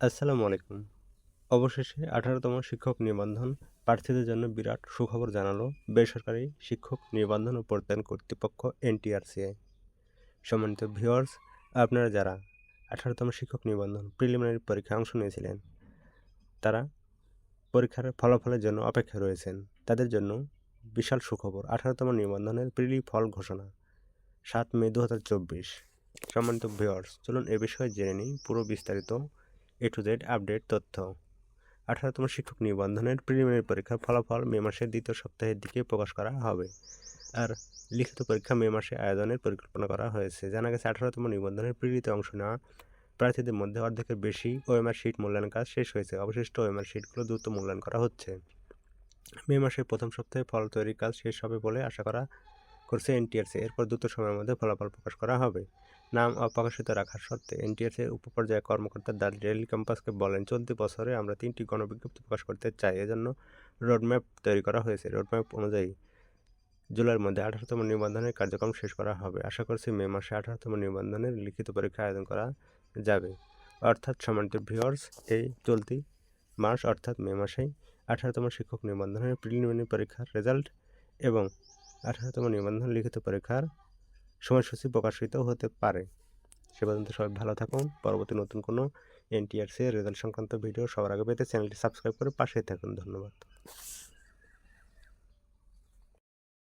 আসসালামু আলাইকুম। অবশেষে আঠারোতম শিক্ষক নিবন্ধন প্রার্থীদের জন্য বিরাট সুখবর জানালো বেসরকারি শিক্ষক নিবন্ধন ও প্রত্যয়ন কর্তৃপক্ষ এনটিআরসিআই। সম্মানিত ভিউয়ার্স, আপনারা যারা আঠারোতম শিক্ষক নিবন্ধন প্রিলিমিনারি পরীক্ষায় অংশ নিয়েছিলেন, তারা পরীক্ষার ফলাফলের জন্য অপেক্ষা রয়েছেন। তাদের জন্য বিশাল সুখবর, আঠারোতম নিবন্ধনের প্রিলি ফল ঘোষণা, সাত মে দু হাজার চব্বিশ। সম্মানিত ভিউয়ার্স, চলুন এ বিষয়ে জেনে নিই পুরো বিস্তারিত এ টু জেড আপডেট তথ্য। আঠারোতম শিক্ষক নিবন্ধনের প্রিলিমিনারি পরীক্ষার ফলাফল মে মাসের দ্বিতীয় সপ্তাহের দিকে প্রকাশ করা হবে। আর লিখিত পরীক্ষা মে মাসে আয়োজনের পরিকল্পনা করা হয়েছে। জানা গেছে, আঠারোতম নিবন্ধনের প্রিলিতে অংশ নেওয়া প্রার্থীদের মধ্যে অর্ধেকের বেশি ওএমআর শিট মূল্যায়ন কাজ শেষ হয়েছে। অবশিষ্ট ওএমআর শিটগুলো দ্রুত মূল্যায়ন করা হচ্ছে। মে মাসের প্রথম সপ্তাহে ফল তৈরির কাজ শেষ হবে বলে আশা করা করছে এনটিআরসি। এরপর দ্রুত সময়ের মধ্যে ফলাফল প্রকাশ করা হবে। নাম অপ্রকাশিত রাখার শর্তে এনটিএসের উপপর্যায়ে কর্মকর্তা দ্য ডেইলি ক্যাম্পাসকে বলেন, চলতি বছরে আমরা তিনটি গণবিজ্ঞপ্তি প্রকাশ করতে চাই। এজন্য রোডম্যাপ তৈরি করা হয়েছে। রোডম্যাপ অনুযায়ী জুলাইয়ের মধ্যে আঠারোতম নিবন্ধনের কার্যক্রম শেষ করা হবে। আশা করছি মে মাসে আঠারোতম নিবন্ধনের লিখিত পরীক্ষা আয়োজন করা যাবে। অর্থাৎ সম্মানিত ভিওর্স, এই চলতি মাস, অর্থাৎ মে মাসেই আঠারোতম শিক্ষক নিবন্ধনের প্রিলিমিনারি পরীক্ষার রেজাল্ট এবং আঠারোতম নিবন্ধন লিখিত পরীক্ষার সময়সূচি প্রকাশিত হতে পারে। সে পর্যন্ত সবাই ভালো থাকুন। পরবর্তী নতুন কোনো এনটিআরসি রেজাল্ট সংক্রান্ত ভিডিও সবার আগে পেতে চ্যানেলটি সাবস্ক্রাইব করে পাশেই থাকুন। ধন্যবাদ।